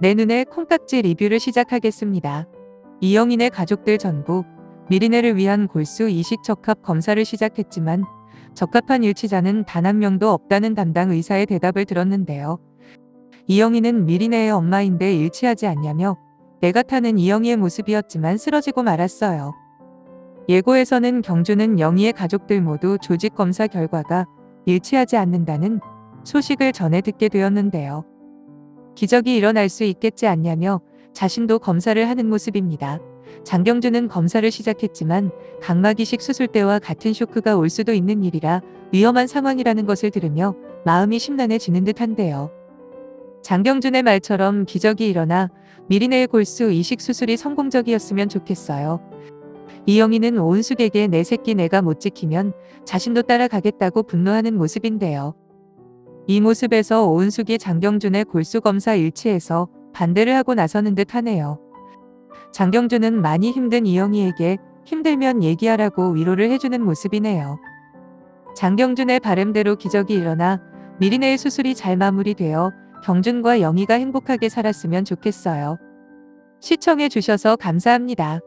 내 눈에 콩깍지 리뷰를 시작하겠습니다. 이영인의 가족들 전부 미리네를 위한 골수 이식 적합 검사를 시작했지만 적합한 일치자는 단 한 명도 없다는 담당 의사의 대답을 들었는데요. 이영희는 미리네의 엄마인데 일치하지 않냐며 내가 타는 이영희의 모습이었지만 쓰러지고 말았어요. 예고에서는 경주는 영희의 가족들 모두 조직 검사 결과가 일치하지 않는다는 소식을 전해 듣게 되었는데요. 기적이 일어날 수 있겠지 않냐며 자신도 검사를 하는 모습입니다. 장경주는 검사를 시작했지만 각막 이식 수술 때와 같은 쇼크가 올 수도 있는 일이라 위험한 상황이라는 것을 들으며 마음이 심란해지는 듯한데요. 장경준의 말처럼 기적이 일어나 미리네의 골수 이식 수술이 성공적이었으면 좋겠어요. 이영희는 오은숙에게 내 새끼 내가 못 지키면 자신도 따라가겠다고 분노하는 모습인데요. 이 모습에서 오은숙이 장경준의 골수 검사 일치해서 반대를 하고 나서는 듯 하네요. 장경준은 많이 힘든 이영희에게 힘들면 얘기하라고 위로를 해주는 모습이네요. 장경준의 바램대로 기적이 일어나 미리네의 수술이 잘 마무리되어 경준과 영희가 행복하게 살았으면 좋겠어요. 시청해 주셔서 감사합니다.